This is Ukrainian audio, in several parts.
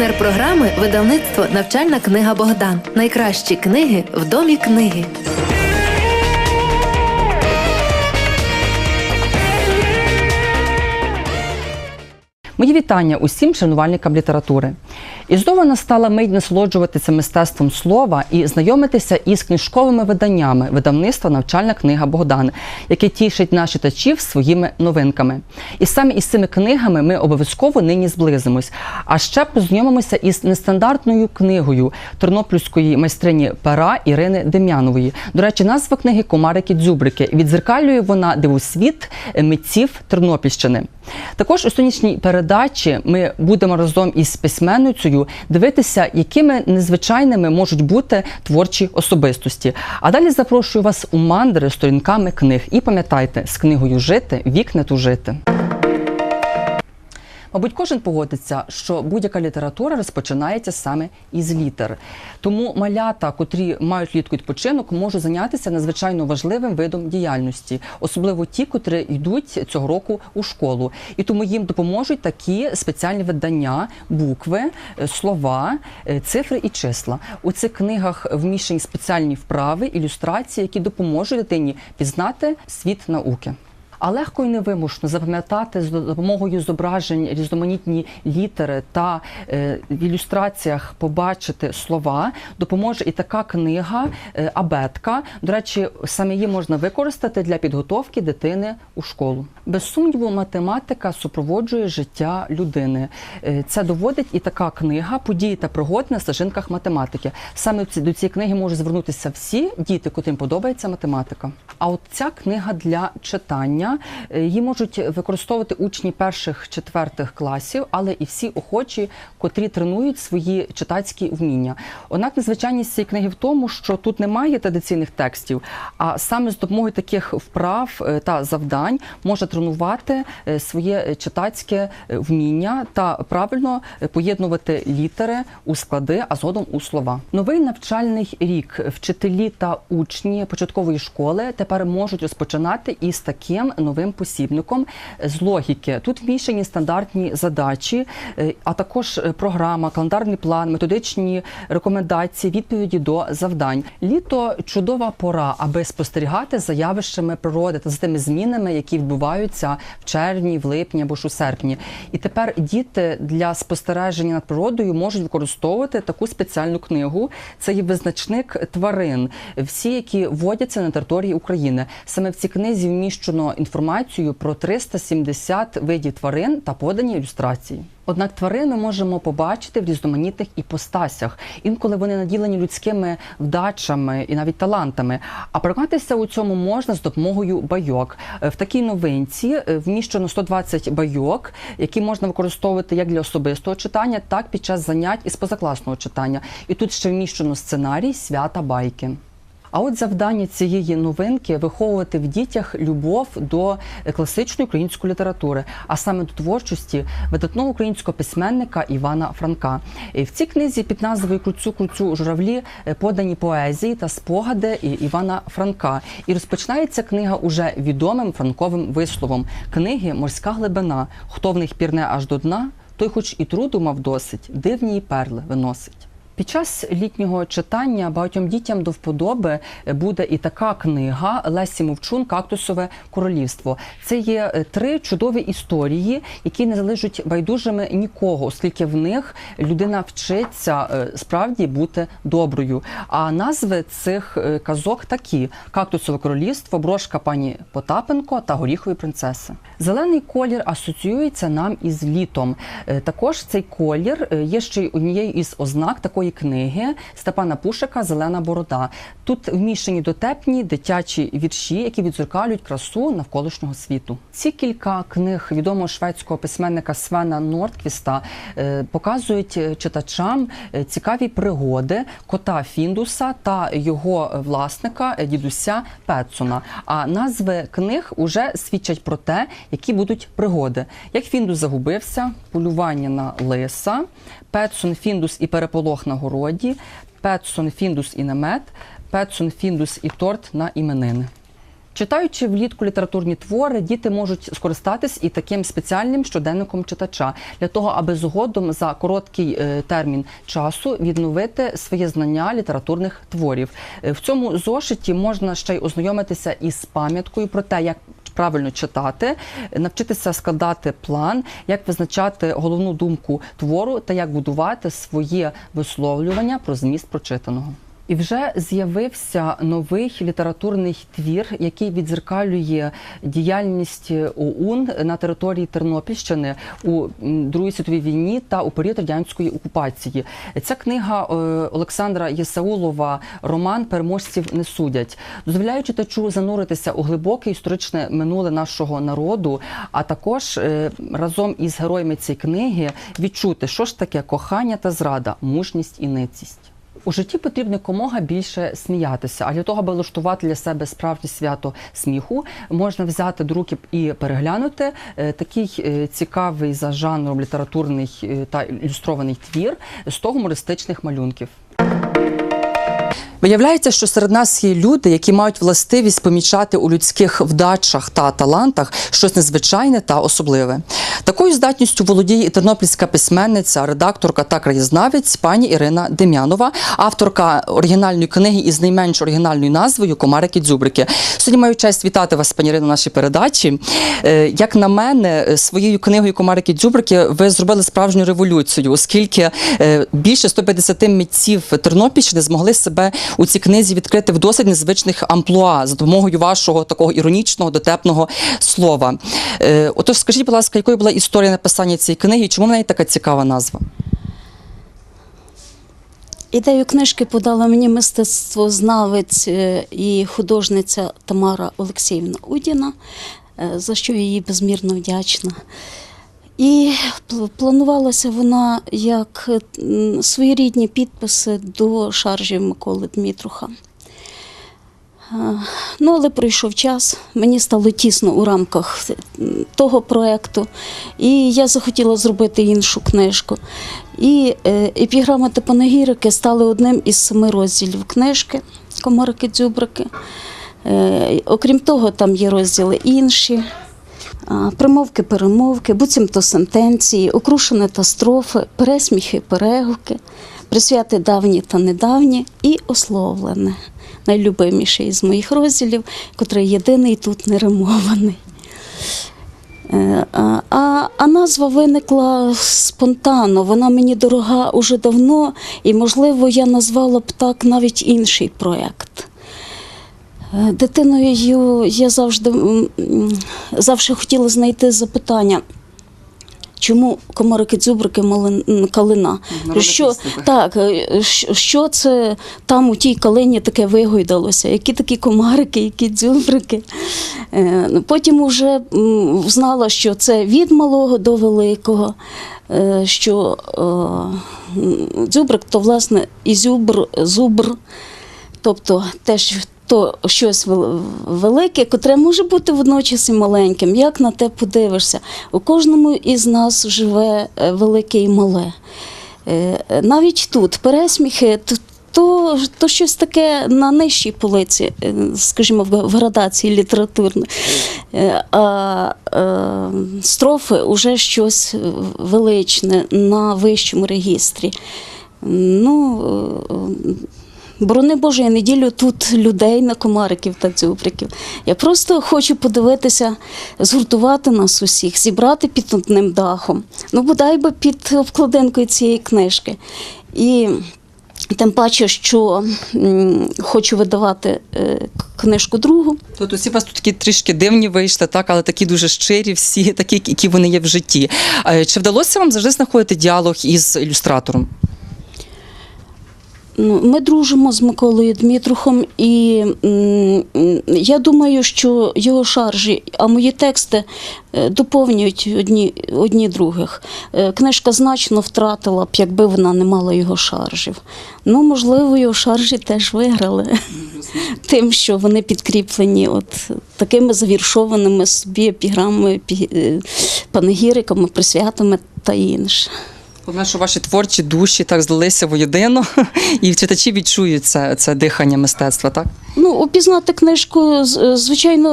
Партнер програми видавництво Навчальна книга Богдан. Найкращі книги в домі книги. Мої вітання усім шанувальникам літератури. І знову настала мить насолоджуватися мистецтвом слова і знайомитися із книжковими виданнями видавництва Навчальна книга Богдан, яке тішить наших читачів своїми новинками. І саме із цими книгами ми обов'язково нині зблизимось. А ще познайомимося із нестандартною книгою тернопільської майстрині пера Ірини Дем'янової. До речі, назва книги Комарики дзюбрики відзеркалює вона дивосвіт митців Тернопільщини. Також у сьогоднішній передачі ми будемо разом із письменницею дивитися, якими незвичайними можуть бути творчі особистості. А далі запрошую вас у мандри сторінками книг. І пам'ятайте, з книгою жити вік не тужити. Мабуть, кожен погодиться, що будь-яка література розпочинається саме із літер. Тому малята, котрі мають літку відпочинок, можуть зайнятися надзвичайно важливим видом діяльності, особливо ті, котрі йдуть цього року у школу. І тому їм допоможуть такі спеціальні видання, букви, е, слова, е, цифри і числа. У цих книгах вміщені спеціальні вправи, ілюстрації, які допоможуть дитині пізнати світ науки. А легко і невимушно запам'ятати з допомогою зображень різноманітні літери та е, в ілюстраціях побачити слова допоможе і така книга е, абетка. До речі, саме її можна використати для підготовки дитини у школу. Без сумніву, математика супроводжує життя людини. Е, Це доводить і така книга події та пригоди на стежинках математики. Саме до цієї книги можуть звернутися всі діти, котрим подобається математика. А от ця книга для читання е, її можуть використовувати учні перших четвертих класів, але і всі охочі, котрі тренують свої читацькі вміння. Однак незвичайність цієї книги в тому, що тут немає традиційних текстів, а саме з допомогою таких вправ е, та завдань можна тренувати е, своє читацьке вміння та правильно поєднувати літери у склади, а згодом у слова. Новий навчальний рік вчителі та учні початкової школи тепер можуть розпочинати із таким новим посібником з логіки. Тут вміщені стандартні задачі, е, а також е, програма, календарний план, методичні рекомендації, відповіді до завдань. Літо чудова пора, аби спостерігати за явищами природи та за тими змінами, які відбуваються в червні, в липні або ж у серпні. І тепер діти для спостереження над природою можуть використовувати таку спеціальну книгу. Це є визначник тварин, всі, які водяться на території України. Саме в цій книзі вміщено інформацію про 370 видів тварин та подані ілюстрації. Однак тварин ми можемо побачити в різноманітних іпостасях. Інколи вони наділені людськими вдачами і навіть талантами. А переконатися у цьому можна з допомогою байок. Е, В такій новинці е, вміщено 120 байок, які можна використовувати як для особистого читання, так під час занять із позакласного читання. І тут ще вміщено сценарій свята байки. А от завдання цієї новинки виховувати в дітях любов до класичної української літератури, а саме до творчості видатного українського письменника Івана Франка. І в цій книзі під назвою Круцю Круцю журавлі подані поезії та спогади Івана Франка. І розпочинається книга уже відомим франковим висловом книги Морська глибина. Хто в них пірне аж до дна, той, хоч і труду мав досить, дивні перли виносить. Під час літнього читання багатьом дітям до вподоби буде і така книга Лесі Мовчун Кактусове королівство. Це є е, три чудові історії, які не залежать байдужими нікого, оскільки в них людина вчиться е, справді бути доброю. А назви цих е, казок такі: Кактусове королівство, брошка пані Потапенко та горіхові принцеси. Зелений колір асоціюється нам із літом. Також цей колір є ще й однією із ознак такої книги Степана Пушика Зелена борода. Тут вміщені дотепні дитячі вірші, які відзеркалюють красу навколишнього світу. Ці кілька книг відомого шведського письменника Свена Нордквіста е, показують е, читачам е, цікаві пригоди кота Фіндуса та його власника дідуся Петсона. А назви книг уже свідчать про те, які будуть пригоди. Як Фіндус загубився, полювання на лиса, Петсон, Фіндус і переполох на городі, Петсон, Фіндус і намет, Петсон, Фіндус і торт на іменини. Читаючи влітку літературні твори, діти можуть скористатись і таким спеціальним щоденником читача для того, аби згодом за короткий е, термін часу відновити своє знання літературних творів. Е, В цьому зошиті можна ще й ознайомитися із пам'яткою про те, як правильно читати, навчитися складати план, як визначати головну думку твору та як будувати своє висловлювання про зміст прочитаного. І вже з'явився новий літературний твір, який відзеркалює діяльність ОУН на території Тернопільщини у Другій світовій війні та у період радянської окупації. Ця книга е, Олександра Єсаулова Роман Переможців не судять, дозволяє читачу зануритися у глибоке історичне минуле нашого народу, а також е, разом із героями цієї книги відчути, що ж таке кохання та зрада, мужність і ницість. У житті потрібно комога більше сміятися, а для того, аби влаштувати для себе справжнє свято сміху, можна взяти до руки і переглянути е, такий е, цікавий за жанром літературний е, та ілюстрований твір з того гумористичних малюнків. Виявляється, що серед нас є люди, які мають властивість помічати у людських вдачах та талантах щось незвичайне та особливе. Такою здатністю володіє і тернопільська письменниця, редакторка та краєзнавець пані Ірина Дем'янова, авторка оригінальної книги із найменш оригінальною назвою Комарики дзюбрики. Сьогодні маю честь вітати вас, пані Ірино, на нашій передачі. Е, Як на мене, своєю книгою Комарики дзюбрики ви зробили справжню революцію, оскільки е, більше 150 митців Тернопільщини змогли себе у цій книзі відкрити в досить незвичних амплуа за допомогою вашого такого іронічного, дотепного слова. Е, Отож, скажіть, будь ласка, якою була історія написання цієї книги і чому в неї така цікава назва? Ідею книжки подала мені мистецтвознавець е, і художниця Тамара Олексіївна Удіна, е, за що я їй безмірно вдячна. І планувалася вона як своєрідні підписи до шаржів Миколи Дмитруха. Е, Ну, але пройшов час, мені стало тісно у рамках того проєкту, і я захотіла зробити іншу книжку. І е, епіграма та панегірики стали одним із семи розділів книжки Комарики дзюбрики. Е, окрім того, там є розділи інші. Примовки, перемовки, буцімто сентенції, окрушені та строфи, пересміхи, перегуки, присвяти давні та недавні і ословлене, найлюбиміший із моїх розділів, котрий єдиний тут не римований. Е, а, а назва виникла спонтанно. Вона мені дорога уже давно, і, можливо, я назвала б так навіть інший проєкт. Е, Дитиною я завжди, завжди хотіла знайти запитання. Чому комарики дзюбрики калина? Народна Що, так. е, що- це там у тій калині таке вигойдалося? Які такі комарики, які дзюбрики? Е, ну, Потім вже знала, що це від малого до великого, е, що е, дзюбрик то власне і зюбр, зубр, тобто теж то щось велике, котре може бути водночас і маленьким. Як на те подивишся? У кожному із нас живе е, велике і мале. Е, Навіть тут пересміхи. то- То, щось таке на нижчій полиці, е, скажімо, в градації літературної. Е, А е, строфи вже щось величне на вищому регістрі. Ну, е, Борони Боже, я не ділю тут людей на комариків та дзюбриків. Я просто хочу подивитися, згуртувати нас усіх, зібрати під одним дахом. Ну, бодай би під обкладинкою цієї книжки. І тим паче, що хочу видавати е, книжку другу. Тут усі у вас тут такі трішки дивні вийшли, так, але такі дуже щирі, всі такі, які вони є в житті. Е, Чи вдалося вам завжди знаходити діалог із ілюстратором? Ну, Ми дружимо з Миколою Дмитрухом, і я думаю, що його шаржі, а мої тексти е, доповнюють одні, одні других. Е, Книжка значно втратила б, якби вона не мала його шаржів. Ну, можливо, його шаржі теж виграли тим, що вони підкріплені от такими завіршованими собі епіграмами, е, панегіриками, присвятами та інше. Головне, що ваші творчі душі так злилися воєдино, і читачі відчують це, це дихання мистецтва, так? Ну, упізнати книжку, звичайно,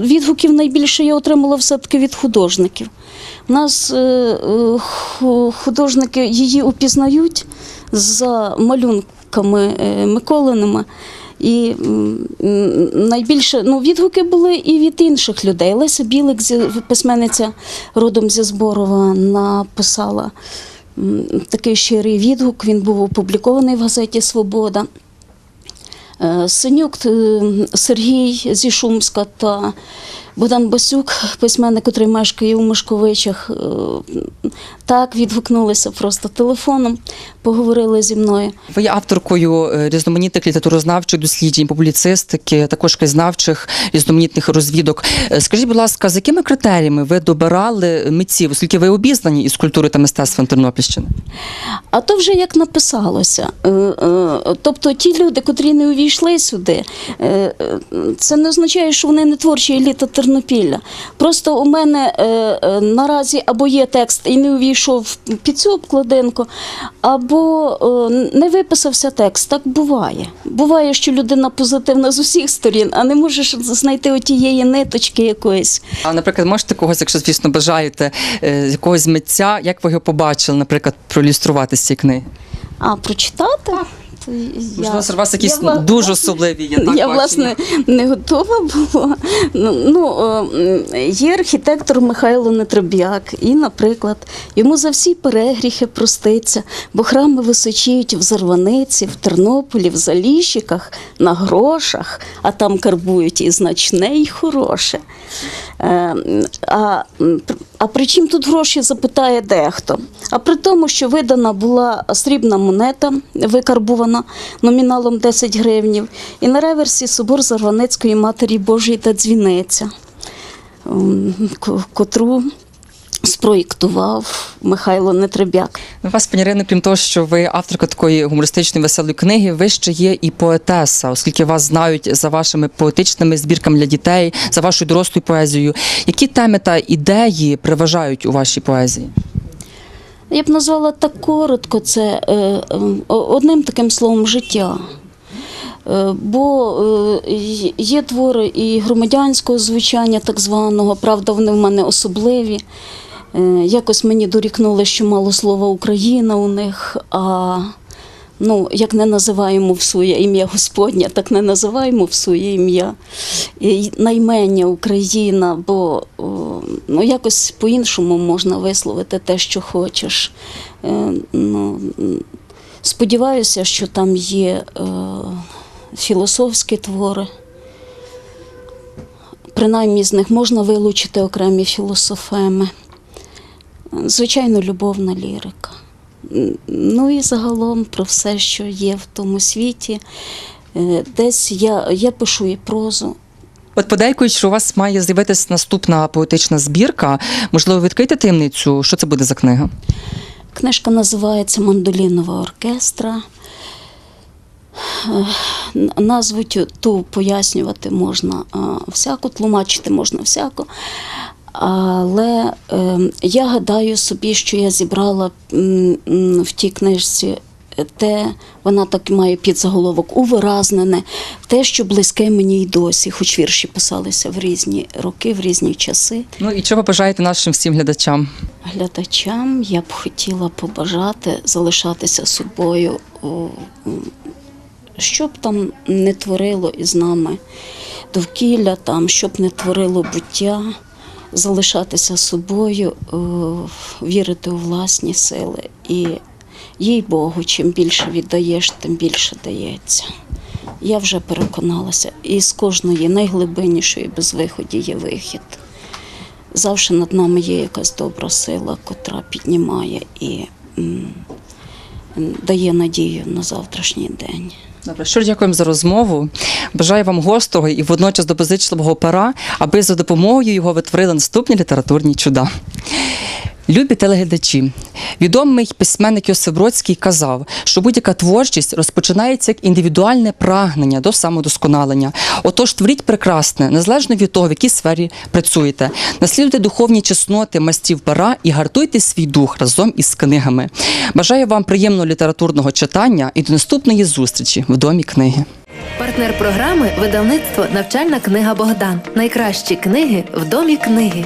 е, відгуків найбільше я отримала все-таки від художників. У нас е, е, ху- художники її упізнають за малюнками Миколиними. І найбільше ну, відгуки були і від інших людей. Леся Білик, письменниця родом зі Зборова, написала такий щирий відгук. Він був опублікований в газеті Свобода. Е, Синюк е, Сергій зі Шумська та Богдан Басюк, письменник, який мешкає у Мишковичах, е, так відгукнулися просто телефоном, поговорили зі мною. Ви є авторкою е, різноманітних літературознавчих досліджень, публіцистики, також краєзнавчих різноманітних розвідок. Е, Скажіть, будь ласка, з якими критеріями ви добирали митців, оскільки ви обізнані із культури та мистецтвом Тернопільщини? А то вже як написалося. Е, Тобто ті люди, котрі не увійшли сюди, це не означає, що вони не творчі еліта Тернопілля. Просто у мене наразі або є текст і не увійшов під цю обкладинку, або е, не виписався текст. Так буває. Буває, що людина позитивна з усіх сторін, а не можеш знайти отієї ниточки якоїсь. А, наприклад, можете когось, якщо звісно бажаєте, е, якогось митця, як ви його побачили, наприклад, проілюструвати з цієї книги? А прочитати? Можливо, серед вас якісь я, дуже особливі є. Так, Я бачення? власне не готова була. Ну, ну е, є архітектор Михайло Нетреб'як, і, наприклад, йому за всі перегріхи проститься, бо храми височіють в Зарваниці, в Тернополі, в Заліщиках, на грошах, а там карбують і значне, і хороше. Е, А, а при чим тут гроші, запитає дехто. А при тому, що видана була срібна монета, викарбувана номіналом 10 гривнів, і на реверсі собор Зарванецької Матері Божої та дзвіниця, котру спроєктував Михайло Нетребяк. Вас, пані Ірино, крім того, що ви авторка такої гумористичної веселої книги, ви ще є і поетеса, оскільки вас знають за вашими поетичними збірками для дітей, за вашою дорослою поезією. Які теми та ідеї переважають у вашій поезії? Я б назвала так коротко це е, одним таким словом життя. Е, Бо е, є твори і громадянського звучання, так званого, правда, вони в мене особливі. Е, Якось мені дорікнули, що мало слова Україна у них, а ну, як не називаємо в своє ім'я Господнє, так не називаємо в своє ім'я наймення Україна, бо ну, якось по-іншому можна висловити те, що хочеш. Е, ну, сподіваюся, що там є е, філософські твори. Принаймні з них можна вилучити окремі філософеми. Звичайно, любовна лірика. Ну і загалом про все, що є в тому світі. Е, Десь я, я пишу і прозу. От подейкують, що у вас має з'явитися наступна поетична збірка. Можливо, відкрити таємницю, що це буде за книга? Книжка називається Мандолінова оркестра. Е, Назву ту пояснювати можна всяко, тлумачити можна всяко. Але е, я гадаю собі, що я зібрала в тій книжці те, вона так має підзаголовок, увиразнене, те, що близьке мені й досі, хоч вірші писалися в різні роки, в різні часи. Ну і чого бажаєте нашим всім глядачам? Глядачам я б хотіла побажати залишатися собою, що б там не творило із нами довкілля, там, що б не творило буття, залишатися собою, вірити у власні сили. І їй Богу, чим більше віддаєш, тим більше дається. Я вже переконалася, і з кожної найглибиннішої безвиході є вихід завжди над нами є якась добра сила, котра піднімає і дає надію на завтрашній день. Добре, що дякуємо за розмову. Бажаю вам гострого і водночас добозичливого пера, аби за допомогою його ви творили наступні літературні чуда. Любі телеглядачі, відомий письменник Йосип Бродський казав, що будь-яка творчість розпочинається як індивідуальне прагнення до самодосконалення. Отож, творіть прекрасне, незалежно від того, в якій сфері працюєте. Наслідуйте духовні чесноти майстрів пера і гартуйте свій дух разом із книгами. Бажаю вам приємного літературного читання і до наступної зустрічі в домі книги. Партнер програми видавництво Навчальна книга Богдан. Найкращі книги в домі книги.